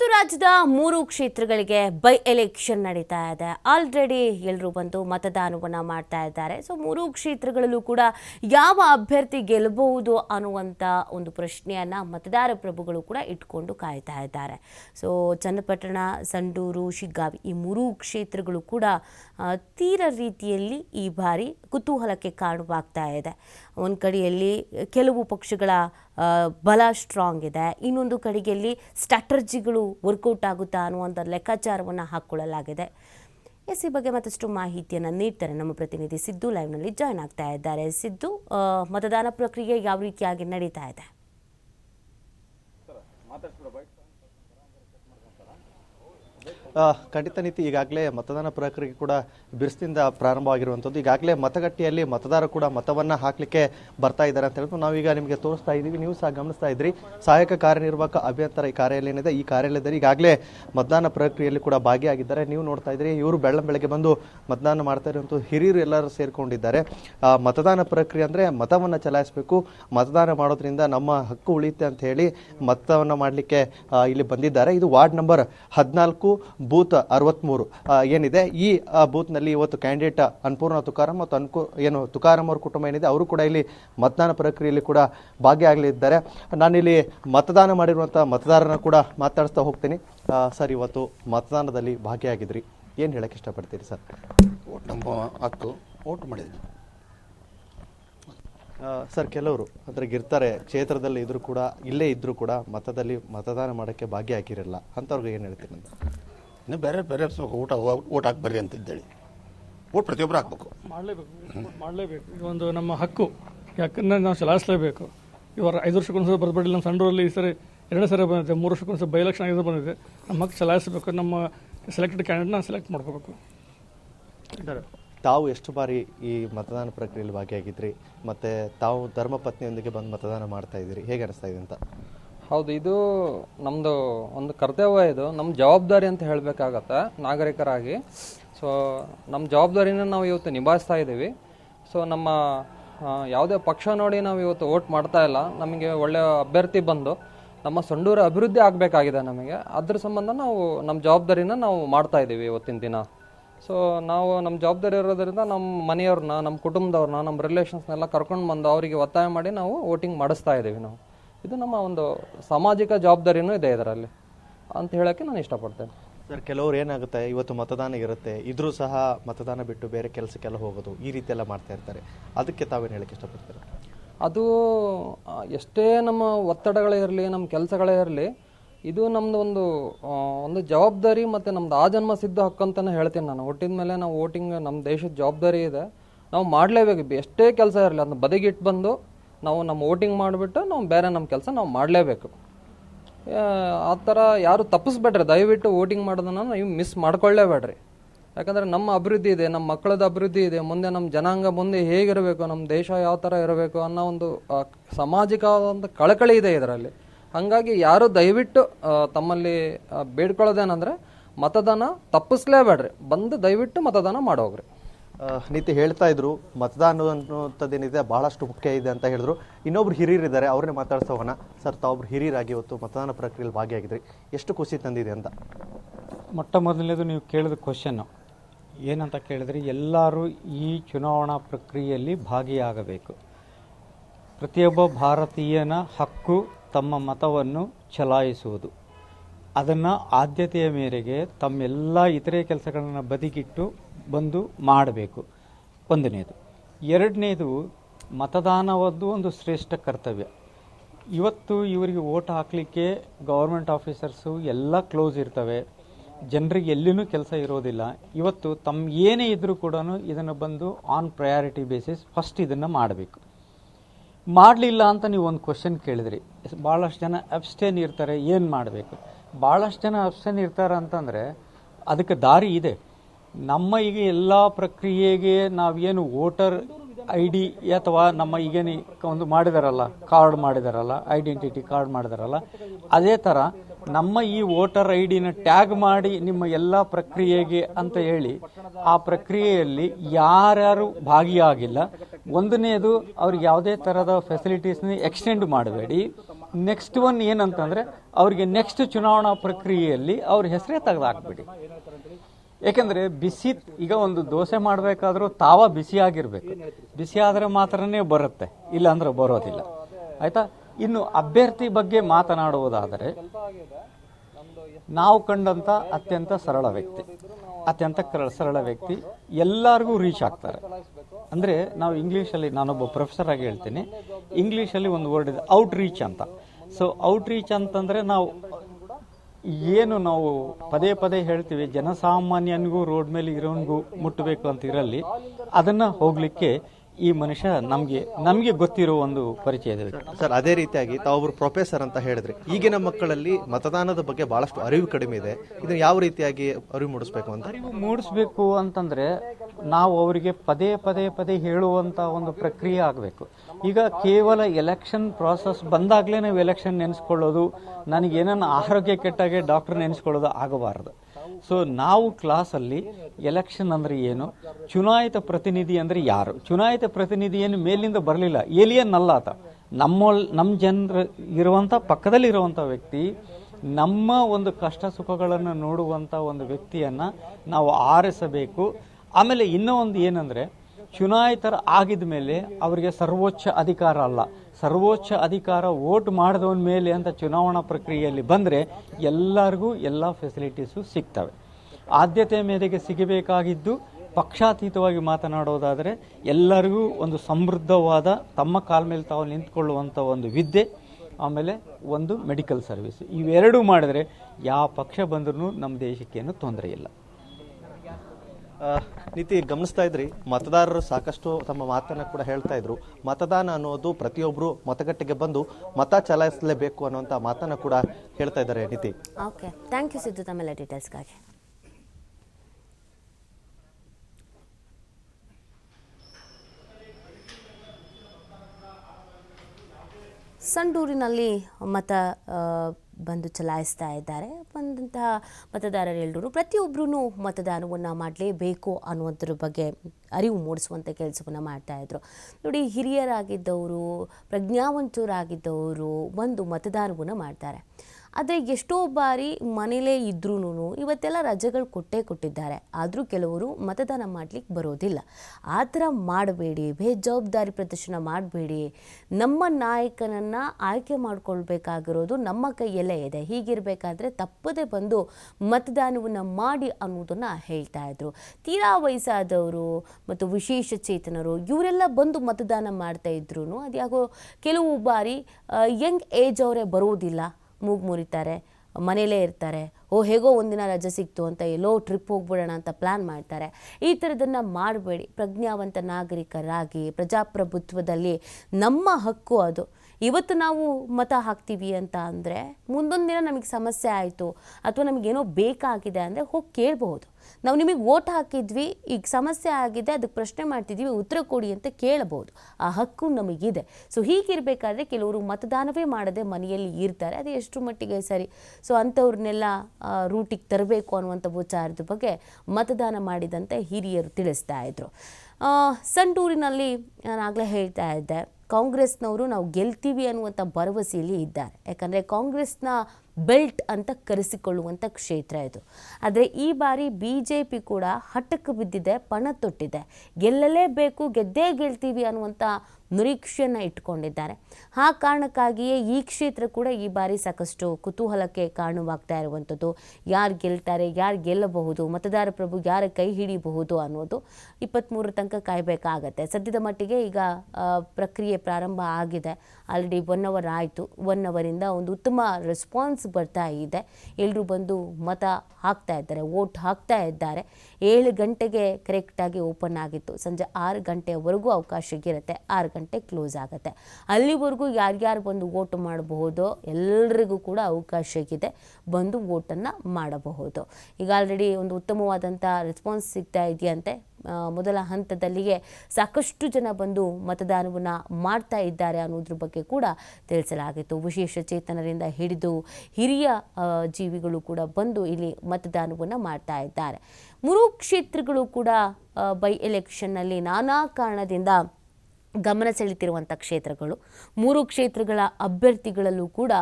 ಇವತ್ತು ರಾಜ್ಯದ ಮೂರು ಕ್ಷೇತ್ರಗಳಿಗೆ ಬೈ ಎಲೆಕ್ಷನ್ ನಡೀತಾ ಇದೆ. ಆಲ್ರೆಡಿ ಎಲ್ಲರೂ ಬಂದು ಮತದಾನವನ್ನು ಮಾಡ್ತಾ ಇದ್ದಾರೆ. ಸೊ ಮೂರು ಕ್ಷೇತ್ರಗಳಲ್ಲೂ ಕೂಡ ಯಾವ ಅಭ್ಯರ್ಥಿ ಗೆಲ್ಲಬಹುದು ಅನ್ನುವಂಥ ಒಂದು ಪ್ರಶ್ನೆಯನ್ನು ಮತದಾರ ಪ್ರಭುಗಳು ಕೂಡ ಇಟ್ಕೊಂಡು ಕಾಯ್ತಾ ಇದ್ದಾರೆ. ಸೊ ಚನ್ನಪಟ್ಟಣ, ಸಂಡೂರು, ಶಿಗ್ಗಾವಿ ಈ ಮೂರು ಕ್ಷೇತ್ರಗಳು ಕೂಡ ತೀರ ರೀತಿಯಲ್ಲಿ ಈ ಬಾರಿ ಕುತೂಹಲಕ್ಕೆ ಕಾರಣವಾಗ್ತಾ ಇದೆ. ಒಂದು ಕಡೆಯಲ್ಲಿ ಕೆಲವು ಪಕ್ಷಗಳ ಬಲ ಸ್ಟ್ರಾಂಗ್ ಇದೆ. ಇನ್ನೊಂದು ಕಡೆಯಲ್ಲಿ ಸ್ಟ್ರಾಟರ್ಜಿಗಳು ವರ್ಕೌಟ್ ಆಗುತ್ತಾ ಅನ್ನುವಂಥ ಲೆಕ್ಕಾಚಾರವನ್ನು ಹಾಕ್ಕೊಳ್ಳಲಾಗಿದೆ ಎಸ್ ಈ ಬಗ್ಗೆ ಮತ್ತಷ್ಟು ಮಾಹಿತಿಯನ್ನು ನೀಡ್ತಾರೆ ನಮ್ಮ ಪ್ರತಿನಿಧಿ ಸಿದ್ದು ಲೈವ್ನಲ್ಲಿ ಜಾಯ್ನ್ ಆಗ್ತಾ ಇದ್ದಾರೆ. ಸಿದ್ದು ಮತದಾನ ಪ್ರಕ್ರಿಯೆ ಯಾವ ರೀತಿಯಾಗಿ ನಡೀತಾ ಇದೆ? ಖಂಡಿತ ನೀತಿ ಈಗಾಗಲೇ ಮತದಾನ ಪ್ರಕ್ರಿಯೆ ಕೂಡ ಬಿರುಸಿನಿಂದ ಪ್ರಾರಂಭವಾಗಿರುವಂಥದ್ದು ಈಗಾಗಲೇ ಮತಗಟ್ಟೆಯಲ್ಲಿ ಮತದಾರ ಕೂಡ ಮತವನ್ನು ಹಾಕಲಿಕ್ಕೆ ಬರ್ತಾ ಇದ್ದಾರೆ ಅಂತ ಹೇಳ್ಬಿಟ್ಟು ನಾವೀಗ ನಿಮಗೆ ತೋರಿಸ್ತಾ ಇದ್ದೀವಿ. ನೀವು ಸಹ ಗಮನಿಸ್ತಾ ಇದ್ರಿ. ಸಹಾಯಕ ಕಾರ್ಯನಿರ್ವಾಹಕ ಅಭ್ಯಂತರ ಈ ಕಾರ್ಯಾಲಯ ಏನಿದೆ ಈ ಕಾರ್ಯಾಲಯದಲ್ಲಿ ಈಗಾಗಲೇ ಮತದಾನ ಪ್ರಕ್ರಿಯೆಯಲ್ಲಿ ಕೂಡ ಭಾಗಿಯಾಗಿದ್ದಾರೆ. ನೀವು ನೋಡ್ತಾ ಇದ್ರಿ ಇವರು ಬೆಳ್ಳಂ ಬೆಳಗ್ಗೆ ಬಂದು ಮತದಾನ ಮಾಡ್ತಾ ಇರುವಂಥ ಹಿರಿಯರು ಎಲ್ಲರೂ ಸೇರಿಕೊಂಡಿದ್ದಾರೆ. ಮತದಾನ ಪ್ರಕ್ರಿಯೆ ಅಂದ್ರೆ ಮತವನ್ನು ಚಲಾಯಿಸಬೇಕು. ಮತದಾನ ಮಾಡೋದ್ರಿಂದ ನಮ್ಮ ಹಕ್ಕು ಉಳಿಯುತ್ತೆ ಅಂತ ಹೇಳಿ ಮತವನ್ನು ಮಾಡಲಿಕ್ಕೆ ಇಲ್ಲಿ ಬಂದಿದ್ದಾರೆ. ಇದು ವಾರ್ಡ್ ನಂಬರ್ ಹದಿನಾಲ್ಕು ಬೂತ್ ಅರವತ್ಮೂರು. ಆ, ಏನಿದೆ? ಈ ಬೂತ್ನಲ್ಲಿ ಇವತ್ತು ಕ್ಯಾಂಡಿಡೇಟ್ ಅನ್ಪೂರ್ಣ ತುಕಾರಾಮ್ ಮತ್ತು ಅನ್ಕು ಏನು ತುಕಾರಾಮ್ ಅವ್ರ ಕುಟುಂಬ ಏನಿದೆ ಅವರು ಕೂಡ ಇಲ್ಲಿ ಮತದಾನ ಪ್ರಕ್ರಿಯೆಯಲ್ಲಿ ಕೂಡ ಭಾಗಿಯಾಗಲಿದ್ದಾರೆ. ನಾನಿಲ್ಲಿ ಮತದಾನ ಮಾಡಿರುವಂಥ ಮತದಾರನ ಕೂಡ ಮಾತಾಡಿಸ್ತಾ ಹೋಗ್ತೀನಿ. ಸರ್ ಇವತ್ತು ಮತದಾನದಲ್ಲಿ ಭಾಗಿಯಾಗಿದ್ರಿ. ಏನು ಹೇಳಕ್ಕೆ ಇಷ್ಟಪಡ್ತೀರಿ ಸರ್? ಓಟ್ ನಮ್ಮ ಹಕ್ಕು ಓಟ್ ಮಾಡಿದ್ವಿ ಸರ್ ಕೆಲವರು ಅಂದರೆ ಇರ್ತಾರೆ ಕ್ಷೇತ್ರದಲ್ಲಿ ಇದ್ದರೂ ಕೂಡ ಇಲ್ಲೇ ಇದ್ದರೂ ಕೂಡ ಮತದಲ್ಲಿ ಮತದಾನ ಮಾಡೋಕ್ಕೆ ಭಾಗಿಯಾಗಿರಲ್ಲ. ಅಂಥವ್ರಿಗೆ ಏನು ಹೇಳ್ತೀನಿ ಇನ್ನು ಬೇರೆ ಬೇರೆ ಸ್ವಲ್ಪ ಊಟ ಓಟ್ ಹಾಕಿ ಬರ್ರಿ ಅಂತಿದ್ದೇಳಿ ಓಟ್ ಪ್ರತಿಯೊಬ್ಬರು ಹಾಕ್ಬೇಕು. ಮಾಡಲೇಬೇಕು ಮಾಡಲೇಬೇಕು. ಇದು ಒಂದು ನಮ್ಮ ಹಕ್ಕು. ಯಾಕಂದ್ರೆ ನಾವು ಚಲಾಯಿಸಲೇಬೇಕು. ಇವರು ಐದು ವರ್ಷಕ್ಕೊಂದ್ಸಲ ಬರ್ಬೇಡಿ ನಮ್ಮ ಸಂಡೂರಲ್ಲಿ ಈ ಸರಿ ಎರಡು ಸರಿ ಬಂದಿದೆ ಮೂರು ವರ್ಷಕ್ಕೊಂದ್ಸಲ ಬೈ ಎಲೆಕ್ಷನ್ ಆಗಿದ್ದು ಬಂದಿದೆ. ನಮ್ಮ ಹಕ್ಕು ಚಲಾಯಿಸಬೇಕು ನಮ್ಮ ಸೆಲೆಕ್ಟೆಡ್ ಕ್ಯಾಂಡಿಡೇಟ್ನ ಸೆಲೆಕ್ಟ್ ಮಾಡ್ಕೋಬೇಕು. ತಾವು ಎಷ್ಟು ಬಾರಿ ಈ ಮತದಾನ ಪ್ರಕ್ರಿಯೆಯಲ್ಲಿ ಭಾಗಿಯಾಗಿದ್ರಿ? ಮತ್ತು ತಾವು ಧರ್ಮಪತ್ನಿಯೊಂದಿಗೆ ಬಂದು ಮತದಾನ ಮಾಡ್ತಾ ಇದ್ದೀರಿ? ಹೇಗೆ ಅನಿಸ್ತಾ ಇದೆ ಅಂತ? ಹೌದು, ಇದು ನಮ್ಮದು ಒಂದು ಕರ್ತವ್ಯ ಇದು. ನಮ್ಮ ಜವಾಬ್ದಾರಿ ಅಂತ ಹೇಳಬೇಕಾಗತ್ತೆ ನಾಗರಿಕರಾಗಿ. ಸೊ ನಮ್ಮ ಜವಾಬ್ದಾರಿನ ನಾವು ಇವತ್ತು ನಿಭಾಯಿಸ್ತಾ ಇದ್ದೀವಿ ಸೊ ನಮ್ಮ ಯಾವುದೇ ಪಕ್ಷ ನೋಡಿ ನಾವು ಇವತ್ತು ಓಟ್ ಮಾಡ್ತಾ ಇಲ್ಲ. ನಮಗೆ ಒಳ್ಳೆಯ ಅಭ್ಯರ್ಥಿ ಬಂದು ನಮ್ಮ ಸಂಡೂರು ಅಭಿವೃದ್ಧಿ ಆಗಬೇಕಾಗಿದೆ ನಮಗೆ. ಅದ್ರ ಸಂಬಂಧ ನಾವು ನಮ್ಮ ಜವಾಬ್ದಾರಿನ ನಾವು ಮಾಡ್ತಾ ಇದ್ದೀವಿ ಇವತ್ತಿನ ದಿನ. ಸೊ ನಾವು ನಮ್ಮ ಜವಾಬ್ದಾರಿ ಇರೋದರಿಂದ ನಮ್ಮ ಮನೆಯವ್ರನ್ನ ನಮ್ಮ ಕುಟುಂಬದವ್ರನ್ನ ನಮ್ಮ ರಿಲೇಷನ್ಸ್ನೆಲ್ಲ ಕರ್ಕೊಂಡು ಬಂದು ಅವರಿಗೆ ಒತ್ತಾಯ ಮಾಡಿ ನಾವು ವೋಟಿಂಗ್ ಮಾಡಿಸ್ತಾ ಇದ್ದೀವಿ ನಾವು. ಇದು ನಮ್ಮ ಒಂದು ಸಾಮಾಜಿಕ ಜವಾಬ್ದಾರಿನೂ ಇದೆ ಇದರಲ್ಲಿ ಅಂತ ಹೇಳೋಕ್ಕೆ ನಾನು ಇಷ್ಟಪಡ್ತೇನೆ. ಸರ್ ಕೆಲವ್ರು ಏನಾಗುತ್ತೆ ಇವತ್ತು ಮತದಾನ ಇರುತ್ತೆ ಇದ್ರೂ ಸಹ ಮತದಾನ ಬಿಟ್ಟು ಬೇರೆ ಕೆಲಸಕ್ಕೆಲ್ಲ ಹೋಗೋದು ಈ ರೀತಿ ಎಲ್ಲ ಮಾಡ್ತಾ ಇರ್ತಾರೆ. ಅದಕ್ಕೆ ತಾವೇನು ಹೇಳಕ್ಕೆ ಇಷ್ಟಪಡ್ತೀರಾ? ಅದು ಎಷ್ಟೇ ನಮ್ಮ ಒತ್ತಡಗಳೇ ಇರಲಿ ನಮ್ಮ ಕೆಲಸಗಳೇ ಇರಲಿ ಇದು ನಮ್ಮದು ಒಂದು ಒಂದು ಜವಾಬ್ದಾರಿ ಮತ್ತು ನಮ್ಮದು ಆ ಜನ್ಮ ಸಿದ್ಧ ಹಕ್ಕು ಅಂತಲೇ ಹೇಳ್ತೀನಿ ನಾನು. ಹುಟ್ಟಿದ ಮೇಲೆ ನಾವು ವೋಟಿಂಗ್ ನಮ್ಮ ದೇಶದ ಜವಾಬ್ದಾರಿ ಇದೆ. ನಾವು ಮಾಡಲೇಬೇಕು ಎಷ್ಟೇ ಕೆಲಸ ಇರಲಿ ಅದನ್ನ ಬದಿಗಿಟ್ಟು ಬಂದು ನಾವು ನಮ್ಮ ವೋಟಿಂಗ್ ಮಾಡಿಬಿಟ್ಟು ನಾವು ಬೇರೆ ನಮ್ಮ ಕೆಲಸ ನಾವು ಮಾಡಲೇಬೇಕು. ಆ ಥರ ಯಾರು ತಪ್ಪಿಸ್ಬೇಡ್ರಿ, ದಯವಿಟ್ಟು ವೋಟಿಂಗ್ ಮಾಡೋದನ್ನ ನೀವು ಮಿಸ್ ಮಾಡ್ಕೊಳ್ಳೇಬೇಡ್ರಿ. ಯಾಕಂದರೆ ನಮ್ಮ ಅಭಿವೃದ್ಧಿ ಇದೆ, ನಮ್ಮ ಮಕ್ಕಳದ ಅಭಿವೃದ್ಧಿ ಇದೆ, ಮುಂದೆ ನಮ್ಮ ಜನಾಂಗ ಮುಂದೆ ಹೇಗಿರಬೇಕು, ನಮ್ಮ ದೇಶ ಯಾವ ಥರ ಇರಬೇಕು ಅನ್ನೋ ಒಂದು ಸಾಮಾಜಿಕವಾದಂಥ ಕಳಕಳಿ ಇದೆ ಇದರಲ್ಲಿ. ಹಾಗಾಗಿ ಯಾರು ದಯವಿಟ್ಟು ತಮ್ಮಲ್ಲಿ ಬೇಡ್ಕೊಳ್ಳೋದೇನಂದರೆ ಮತದಾನ ತಪ್ಪಿಸ್ಲೇಬೇಡ್ರಿ. ಬಂದು ದಯವಿಟ್ಟು ಮತದಾನ ಮಾಡೋಗ್ರಿ. ನೀತಿ ಹೇಳ್ತಾ ಇದ್ರು, ಮತದಾನ ಅನ್ನುವಂಥದ್ದೇನಿದೆ, ಬಹಳಷ್ಟು ಮುಖ್ಯ ಇದೆ ಅಂತ ಹೇಳಿದ್ರು. ಇನ್ನೊಬ್ರು ಹಿರಿಯರಿದ್ದಾರೆ, ಅವ್ರನ್ನೇ ಮಾತಾಡ್ತಾ ಹೋಗೋಣ ಸರ್, ತಾವೊಬ್ರು ಹಿರಿಯರಾಗಿ ಇವತ್ತು ಮತದಾನ ಪ್ರಕ್ರಿಯೆಯಲ್ಲಿ ಭಾಗಿಯಾಗಿದ್ರಿ. ಎಷ್ಟು ಖುಷಿ ತಂದಿದೆ ಅಂತ? ಮೊಟ್ಟ ಮೊದಲನೇದು ನೀವು ಕೇಳಿದ ಕ್ವಶನ್ನು ಏನಂತ ಕೇಳಿದ್ರೆ, ಎಲ್ಲರೂ ಈ ಚುನಾವಣಾ ಪ್ರಕ್ರಿಯೆಯಲ್ಲಿ ಭಾಗಿಯಾಗಬೇಕು. ಪ್ರತಿಯೊಬ್ಬ ಭಾರತೀಯನ ಹಕ್ಕು, ತಮ್ಮ ಮತವನ್ನು ಚಲಾಯಿಸುವುದು. ಅದನ್ನು ಆದ್ಯತೆಯ ಮೇರೆಗೆ ತಮ್ಮೆಲ್ಲ ಇತರೆ ಕೆಲಸಗಳನ್ನು ಬದಿಗಿಟ್ಟು ಬಂದು ಮಾಡಬೇಕು. ಒಂದನೇದು. ಎರಡನೇದು, ಮತದಾನವದ್ದು ಒಂದು ಶ್ರೇಷ್ಠ ಕರ್ತವ್ಯ. ಇವತ್ತು ಇವರಿಗೆ ಓಟ್ ಹಾಕಲಿಕ್ಕೆ ಗೌರ್ಮೆಂಟ್ ಆಫೀಸರ್ಸು ಎಲ್ಲ ಕ್ಲೋಸ್ ಇರ್ತವೆ. ಜನರಿಗೆ ಎಲ್ಲಿನೂ ಕೆಲಸ ಇರೋದಿಲ್ಲ. ಇವತ್ತು ತಮ್ಮ ಏನೇ ಇದ್ದರೂ ಕೂಡ ಇದನ್ನು ಬಂದು ಆನ್ ಪ್ರಯಾರಿಟಿ ಬೇಸಿಸ್ ಫಸ್ಟ್ ಇದನ್ನು ಮಾಡಬೇಕು. ಮಾಡಲಿಲ್ಲ ಅಂತ ನೀವು ಒಂದು ಕ್ವಶನ್ ಕೇಳಿದ್ರಿ. ಭಾಳಷ್ಟು ಜನ ಅಬ್ಸ್ಟೇನ್ ಇರ್ತಾರೆ, ಏನು ಮಾಡಬೇಕು? ಭಾಳಷ್ಟು ಜನ ಅಬ್ಸ್ಟೇನ್ ಇರ್ತಾರೆ ಅಂತಂದರೆ ಅದಕ್ಕೆ ದಾರಿ ಇದೆ. ನಮ್ಮ ಈಗ ಎಲ್ಲ ಪ್ರಕ್ರಿಯೆಗೆ ನಾವೇನು ವೋಟರ್ ಐ ಡಿ ಅಥವಾ ನಮ್ಮ ಈಗೇನು ಒಂದು ಮಾಡಿದಾರಲ್ಲ, ಕಾರ್ಡ್ ಮಾಡಿದಾರಲ್ಲ, ಐಡೆಂಟಿಟಿ ಕಾರ್ಡ್ ಮಾಡಿದಾರಲ್ಲ, ಅದೇ ಥರ ನಮ್ಮ ಈ ವೋಟರ್ ಐ ಡಿನ ಟ್ಯಾಗ್ ಮಾಡಿ ನಿಮ್ಮ ಎಲ್ಲ ಪ್ರಕ್ರಿಯೆಗೆ ಅಂತ ಹೇಳಿ ಆ ಪ್ರಕ್ರಿಯೆಯಲ್ಲಿ ಯಾರ್ಯಾರು ಭಾಗಿಯಾಗಿಲ್ಲ, ಒಂದನೇದು ಅವ್ರಿಗೆ ಯಾವುದೇ ಥರದ ಫೆಸಿಲಿಟೀಸ್ನ ಎಕ್ಸ್ಟೆಂಡ್ ಮಾಡಬೇಡಿ ನೆಕ್ಸ್ಟ್ ಒನ್ ಏನಂತಂದರೆ ಅವ್ರಿಗೆ ನೆಕ್ಸ್ಟ್ ಚುನಾವಣಾ ಪ್ರಕ್ರಿಯೆಯಲ್ಲಿ ಅವ್ರ ಹೆಸರೇ ತೆಗೆದು ಹಾಕ್ಬಿಡಿ ಯಾಕೆಂದರೆ ಬಿಸಿ, ಈಗ ಒಂದು ದೋಸೆ ಮಾಡಬೇಕಾದ್ರೂ ತಾವ ಬಿಸಿಯಾಗಿರ್ಬೇಕು ಬಿಸಿ ಆದರೆ ಮಾತ್ರನೇ ಬರುತ್ತೆ ಇಲ್ಲ ಅಂದ್ರೆ ಬರೋದಿಲ್ಲ. ಆಯ್ತಾ? ಇನ್ನು ಅಭ್ಯರ್ಥಿ ಬಗ್ಗೆ ಮಾತನಾಡುವುದಾದರೆ, ನಾವು ಕಂಡಂಥ ಅತ್ಯಂತ ಸರಳ ವ್ಯಕ್ತಿ, ಅತ್ಯಂತ ಸರಳ ವ್ಯಕ್ತಿ ಎಲ್ಲರಿಗೂ ರೀಚ್ ಆಗ್ತಾರೆ. ಅಂದರೆ ನಾವು ಇಂಗ್ಲೀಷಲ್ಲಿ ನಾನೊಬ್ಬ ಪ್ರೊಫೆಸರ್ ಆಗಿ ಹೇಳ್ತೀನಿ. ಇಂಗ್ಲೀಷಲ್ಲಿ ಒಂದು ವರ್ಡ್ ಇದೆ ಔಟ್ ರೀಚ್ ಅಂತ. ಸೊ ಔಟ್ ರೀಚ್ ಅಂತಂದರೆ ನಾವು ಏನು ನಾವು ಪದೇ ಪದೇ ಹೇಳ್ತೀವಿ ಜನಸಾಮಾನ್ಯನಿಗೂ ರೋಡ್ ಮೇಲೆ ಇರೋನಿಗೂ ಮುಟ್ಟಬೇಕು ಅಂತ ಇರಲಿ ಅದನ್ನು ಹೋಗಲಿಕ್ಕೆ ಈ ಮನುಷ್ಯ ನಮಗೆ ನಮಗೆ ಗೊತ್ತಿರೋ ಒಂದು ಪರಿಚಯ ಇದೆ. ಸರ್ ಅದೇ ರೀತಿಯಾಗಿ ತಾವೊಬ್ರು ಪ್ರೊಫೆಸರ್ ಅಂತ ಹೇಳಿದ್ರಿ. ಈಗಿನ ಮಕ್ಕಳಲ್ಲಿ ಮತದಾನದ ಬಗ್ಗೆ ಬಹಳಷ್ಟು ಅರಿವು ಕಡಿಮೆ ಇದೆ. ಇದನ್ನ ಯಾವ ರೀತಿಯಾಗಿ ಅರಿವು ಮೂಡಿಸ್ಬೇಕು ಅಂತ? ಅರಿವು ಮೂಡಿಸ್ಬೇಕು ಅಂತಂದ್ರೆ ನಾವು ಅವರಿಗೆ ಪದೇ ಪದೇ ಪದೇ ಹೇಳುವಂತ ಒಂದು ಪ್ರಕ್ರಿಯೆ ಆಗಬೇಕು. ಈಗ ಕೇವಲ ಎಲೆಕ್ಷನ್ ಪ್ರಾಸೆಸ್ ಬಂದಾಗಲೇ ನಾವು ಎಲೆಕ್ಷನ್ ನೆನೆಸ್ಕೊಳ್ಳೋದು ನನಗೆ ಏನನ್ನ ಆರೋಗ್ಯ ಕೆಟ್ಟಾಗೆ ಡಾಕ್ಟರ್ ನೆನೆಸ್ಕೊಳ್ಳೋದು ಆಗಬಾರದು. ಸೊ ನಾವು ಕ್ಲಾಸಲ್ಲಿ ಎಲೆಕ್ಷನ್ ಅಂದರೆ ಏನು? ಚುನಾಯಿತ ಪ್ರತಿನಿಧಿ ಅಂದರೆ ಯಾರು? ಚುನಾಯಿತ ಪ್ರತಿನಿಧಿ ಏನು ಮೇಲಿಂದ ಬರಲಿಲ್ಲ. ಏಲಿಯನ್ ಅಲ್ಲ ಆತ ನಮ್ಮ ನಮ್ಮ ಜನರ ಇರುವಂಥ ಪಕ್ಕದಲ್ಲಿರುವಂಥ ವ್ಯಕ್ತಿ, ನಮ್ಮ ಒಂದು ಕಷ್ಟ ಸುಖಗಳನ್ನು ನೋಡುವಂಥ ಒಂದು ವ್ಯಕ್ತಿಯನ್ನು ನಾವು ಆರಿಸಬೇಕು. ಆಮೇಲೆ ಇನ್ನೂ ಒಂದು ಏನಂದರೆ ಚುನಾಯಿತರ ಆಗಿದ ಮೇಲೆ ಅವರಿಗೆ ಸರ್ವೋಚ್ಚ ಅಧಿಕಾರ ಅಲ್ಲ. ಸರ್ವೋಚ್ಚ ಅಧಿಕಾರ ವೋಟ್ ಮಾಡಿದವನ ಮೇಲೆ ಅಂತ ಚುನಾವಣಾ ಪ್ರಕ್ರಿಯೆಯಲ್ಲಿ ಬಂದರೆ ಎಲ್ಲರಿಗೂ ಎಲ್ಲ ಫೆಸಿಲಿಟೀಸು ಸಿಗ್ತವೆ. ಆದ್ಯತೆ ಮೇರೆಗೆ ಸಿಗಬೇಕಾಗಿದ್ದು ಪಕ್ಷಾತೀತವಾಗಿ ಮಾತನಾಡೋದಾದರೆ ಎಲ್ಲರಿಗೂ ಒಂದು ಸಮೃದ್ಧವಾದ ತಮ್ಮ ಕಾಲ ಮೇಲೆ ತಾವು ನಿಂತ್ಕೊಳ್ಳುವಂಥ ಒಂದು ವಿದ್ಯೆ, ಆಮೇಲೆ ಒಂದು ಮೆಡಿಕಲ್ ಸರ್ವಿಸ್ ಇವೆರಡೂ ಮಾಡಿದರೆ ಯಾವ ಪಕ್ಷ ಬಂದರೂ ನಮ್ಮ ದೇಶಕ್ಕೇನು ತೊಂದರೆ ಇಲ್ಲ. ನೀತಿ, ಗಮನಿಸ್ತಾ ಇದ್ರಿ. ಮತದಾರರು ಸಾಕಷ್ಟು ತಮ್ಮ ಮಾತನ್ನ ಕೂಡ ಹೇಳ್ತಾ ಇದ್ರು. ಮತದಾನ ಅನ್ನೋದು ಪ್ರತಿಯೊಬ್ಬರು ಮತಗಟ್ಟೆಗೆ ಬಂದು ಮತ ಚಲಾಯಿಸಲೇಬೇಕು ಅನ್ನುವಂಥ ಮಾತನ್ನ ಕೂಡ ಹೇಳ್ತಾ ಇದ್ದಾರೆ ನೀತಿ. ಓಕೆ. ಥ್ಯಾಂಕ್ ಯು ಸಿದ್ದು ತಮ್ಮೆಲ್ಲ ಡೀಟೇಲ್ಸ್ಗಾಗಿ. ಸಂಡೂರಿನಲ್ಲಿ ಮತ ಬಂದು ಚಲಾಯಿಸ್ತಾ ಇದ್ದಾರೆ. ಬಂದಂತಹ ಮತದಾರರೆಲ್ಲರೂ ಪ್ರತಿಯೊಬ್ಬರೂ ಮತದಾನವನ್ನು ಮಾಡಲೇಬೇಕು ಅನ್ನುವಂಥದ್ರ ಬಗ್ಗೆ ಅರಿವು ಮೂಡಿಸುವಂಥ ಕೆಲಸವನ್ನು ಮಾಡ್ತಾಯಿದ್ರು ನೋಡಿ, ಹಿರಿಯರಾಗಿದ್ದವರು, ಪ್ರಜ್ಞಾವಂತರಾಗಿದ್ದವರು ಬಂದು ಮತದಾನವನ್ನು ಮಾಡ್ತಾರೆ. ಆದರೆ ಎಷ್ಟೋ ಬಾರಿ ಮನೇಲೇ ಇದ್ರೂ ಇವತ್ತೆಲ್ಲ ರಜೆಗಳು ಕೊಟ್ಟೇ ಕೊಟ್ಟಿದ್ದಾರೆ. ಆದರೂ ಕೆಲವರು ಮತದಾನ ಮಾಡಲಿಕ್ಕೆ ಬರೋದಿಲ್ಲ. ಆ ಥರ ಮಾಡಬೇಡಿ, ಬೇಜವಾಬ್ದಾರಿ ಪ್ರದರ್ಶನ ಮಾಡಬೇಡಿ. ನಮ್ಮ ನಾಯಕನನ್ನು ಆಯ್ಕೆ ಮಾಡಿಕೊಳ್ಬೇಕಾಗಿರೋದು ನಮ್ಮ ಕೈಯಲ್ಲೇ ಇದೆ. ಹೀಗಿರಬೇಕಾದ್ರೆ ತಪ್ಪದೇ ಬಂದು ಮತದಾನವನ್ನು ಮಾಡಿ ಅನ್ನೋದನ್ನು ಹೇಳ್ತಾ ಇದ್ರು. ತೀರಾ ವಯಸ್ಸಾದವರು ಮತ್ತು ವಿಶೇಷ ಚೇತನರು ಇವರೆಲ್ಲ ಬಂದು ಮತದಾನ ಮಾಡ್ತಾ ಇದ್ರು ಅದ್ಯಾಗೋ ಕೆಲವು ಬಾರಿ ಯಂಗ್ ಏಜ್ ಅವರೇ ಬರೋದಿಲ್ಲ. ಮೂಗು ಮುರಿತಾರೆ ಮನೆಯಲ್ಲೇ ಇರ್ತಾರೆ, ಓ ಹೇಗೋ ಒಂದಿನ ರಜೆ ಸಿಕ್ತು ಅಂತ ಎಲ್ಲೋ ಟ್ರಿಪ್ ಹೋಗ್ಬಿಡೋಣ ಅಂತ ಪ್ಲ್ಯಾನ್ ಮಾಡ್ತಾರೆ. ಈ ಥರದನ್ನು ಮಾಡಬೇಡಿ. ಪ್ರಜ್ಞಾವಂತ ನಾಗರಿಕರಾಗಿ, ಪ್ರಜಾಪ್ರಭುತ್ವದಲ್ಲಿ ನಮ್ಮ ಹಕ್ಕು ಅದು. ಇವತ್ತು ನಾವು ಮತ ಹಾಕ್ತೀವಿ ಅಂತ ಅಂದರೆ ಮುಂದೊಂದು ದಿನ ನಮಗೆ ಸಮಸ್ಯೆ ಆಯಿತು ಅಥವಾ ನಮಗೇನೋ ಬೇಕಾಗಿದೆ ಅಂದರೆ ಹೋಗಿ ಕೇಳಬಹುದು. ನಾವು ನಿಮಗೆ ವೋಟ್ ಹಾಕಿದ್ವಿ, ಈಗ ಸಮಸ್ಯೆ ಆಗಿದೆ ಅದಕ್ಕೆ ಪ್ರಶ್ನೆ ಮಾಡ್ತಿದ್ದೀವಿ ಉತ್ತರ ಕೊಡಿ ಅಂತ ಕೇಳಬಹುದು. ಆ ಹಕ್ಕು ನಮಗಿದೆ. ಸೊ ಹೀಗಿರಬೇಕಾದ್ರೆ ಕೆಲವರು ಮತದಾನವೇ ಮಾಡದೆ ಮನೆಯಲ್ಲಿ ಇರ್ತಾರೆ. ಅದು ಎಷ್ಟು ಮಟ್ಟಿಗೆ ಸರಿ. ಸೊ ಅಂಥವ್ರನ್ನೆಲ್ಲ ರೂಟಿಗೆ ತರಬೇಕು ಅನ್ನುವಂಥ ವಿಚಾರದ ಬಗ್ಗೆ ಮತದಾನ ಮಾಡಿದಂತೆ ಹಿರಿಯರು ತಿಳಿಸ್ತಾ ಇದ್ರು. ಸಂಡೂರಿನಲ್ಲಿ ನಾನು ಆಗಲೇ ಹೇಳ್ತಾ ಇದ್ದೆ. ಕಾಂಗ್ರೆಸ್ನವರು ನಾವು ಗೆಲ್ತೀವಿ ಅನ್ನುವಂಥ ಭರವಸೆಯಲ್ಲಿ ಇದ್ದಾರೆ. ಯಾಕಂದರೆ ಕಾಂಗ್ರೆಸ್ನ ಬೆಲ್ಟ್ ಅಂತ ಕರೆಸಿಕೊಳ್ಳುವಂಥ ಕ್ಷೇತ್ರ ಇದು. ಆದರೆ ಈ ಬಾರಿ ಬಿ ಜೆ ಪಿ ಕೂಡ ಹಠಕ್ಕೆ ಬಿದ್ದಿದೆ, ಪಣ ತೊಟ್ಟಿದೆ. ಗೆಲ್ಲಲೇಬೇಕು, ಗೆದ್ದೇ ಗೆಲ್ತೀವಿ ಅನ್ನುವಂಥ ನಿರೀಕ್ಷೆಯನ್ನು ಇಟ್ಕೊಂಡಿದ್ದಾರೆ. ಆ ಕಾರಣಕ್ಕಾಗಿಯೇ ಈ ಕ್ಷೇತ್ರ ಕೂಡ ಈ ಬಾರಿ ಸಾಕಷ್ಟು ಕುತೂಹಲಕ್ಕೆ ಕಾರಣವಾಗ್ತಾ ಇರುವಂಥದ್ದು. ಯಾರು ಗೆಲ್ತಾರೆ, ಯಾರು ಗೆಲ್ಲಬಹುದು, ಮತದಾರ ಪ್ರಭು ಯಾರ ಕೈ ಹಿಡಿಯಬಹುದು ಅನ್ನೋದು ಇಪ್ಪತ್ತ್ಮೂರ ತನಕ ಕಾಯಬೇಕಾಗತ್ತೆ. ಸದ್ಯದ ಮಟ್ಟಿಗೆ ಈಗ ಪ್ರಕ್ರಿಯೆ ಪ್ರಾರಂಭ ಆಗಿದೆ. ಆಲ್ರೆಡಿ ಒನ್ ಅವರ್ ಆಯಿತು. ಒನ್ ಅವರಿಂದ ಒಂದು ಉತ್ತಮ ರೆಸ್ಪಾನ್ಸ್ ಬರ್ತಾ ಇದೆ. ಎಲ್ಲರೂ ಬಂದು ಮತ ಹಾಕ್ತಾ ಇದ್ದಾರೆ, ವೋಟ್ ಹಾಕ್ತಾ ಇದ್ದಾರೆ. ಏಳು ಗಂಟೆಗೆ ಕರೆಕ್ಟಾಗಿ ಓಪನ್ ಆಗಿತ್ತು. ಸಂಜೆ ಆರು ಗಂಟೆವರೆಗೂ ಅವಕಾಶ ಇರುತ್ತೆ ಆರು ಗಂಟೆ ಕ್ಲೋಸ್ ಆಗುತ್ತೆ. ಅಲ್ಲಿವರೆಗೂ ಯಾರ್ಯಾರು ಬಂದು ವೋಟ್ ಮಾಡಬಹುದೋ ಎಲ್ಲರಿಗೂ ಕೂಡ ಅವಕಾಶ ಇದೆ ಬಂದು ವೋಟನ್ನು ಮಾಡಬಹುದು. ಈಗ ಆಲ್ರೆಡಿ ಒಂದು ಉತ್ತಮವಾದಂಥ ರೆಸ್ಪಾನ್ಸ್ ಸಿಗ್ತಾ ಇದೆಯಂತೆ. ಮೊದಲ ಹಂತದಲ್ಲಿಯೇ ಸಾಕಷ್ಟು ಜನ ಬಂದು ಮತದಾನವನ್ನು ಮಾಡ್ತಾ ಇದ್ದಾರೆ ಅನ್ನೋದ್ರ ಬಗ್ಗೆ ಕೂಡ ತಿಳಿಸಲಾಗಿತ್ತು. ವಿಶೇಷ ಚೇತನರಿಂದ ಹಿಡಿದು ಹಿರಿಯ ಜೀವಿಗಳು ಕೂಡ ಬಂದು ಇಲ್ಲಿ ಮತದಾನವನ್ನು ಮಾಡ್ತಾ ಇದ್ದಾರೆ. ಮೂರು ಕ್ಷೇತ್ರಗಳು ಕೂಡ ಬೈ ಎಲೆಕ್ಷನ್ನಲ್ಲಿ ನಾನಾ ಕಾರಣದಿಂದ ಗಮನ ಸೆಳೆತಿರುವಂಥ ಕ್ಷೇತ್ರಗಳು. ಮೂರು ಕ್ಷೇತ್ರಗಳ ಅಭ್ಯರ್ಥಿಗಳಲ್ಲೂ ಕೂಡ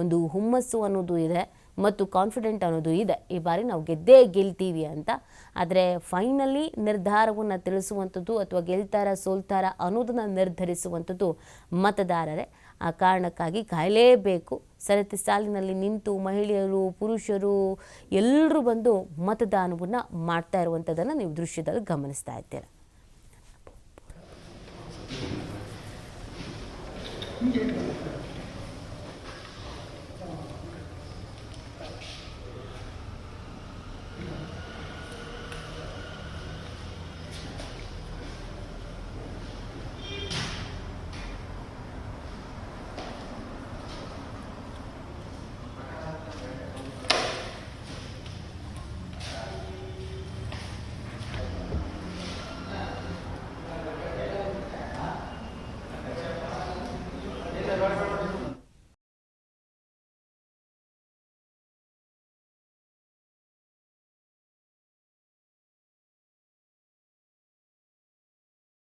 ಒಂದು ಹುಮ್ಮಸ್ಸು ಅನ್ನೋದು ಇದೆ. ಮತ್ತು ಕಾನ್ಫಿಡೆಂಟ್ ಅನ್ನೋದು ಇದೆ. ಈ ಬಾರಿ ನಾವು ಗೆದ್ದೇ ಗೆಲ್ತೀವಿ ಅಂತ. ಆದರೆ ಫೈನಲಿ ನಿರ್ಧಾರವನ್ನು ತಿಳಿಸುವಂಥದ್ದು ಅಥವಾ ಗೆಲ್ತಾರ ಸೋಲ್ತಾರ ಅನ್ನೋದನ್ನು ನಿರ್ಧರಿಸುವಂಥದ್ದು ಮತದಾರರೇ. ಆ ಕಾರಣಕ್ಕಾಗಿ ಕಾಯಲೇಬೇಕು. ಸರತಿ ಸಾಲಿನಲ್ಲಿ ನಿಂತು ಮಹಿಳೆಯರು, ಪುರುಷರು ಎಲ್ಲರೂ ಬಂದು ಮತದಾನವನ್ನು ಮಾಡ್ತಾ ಇರುವಂಥದ್ದನ್ನು ನೀವು ದೃಶ್ಯದಲ್ಲಿ ಗಮನಿಸ್ತಾ ಇದ್ದೀರ.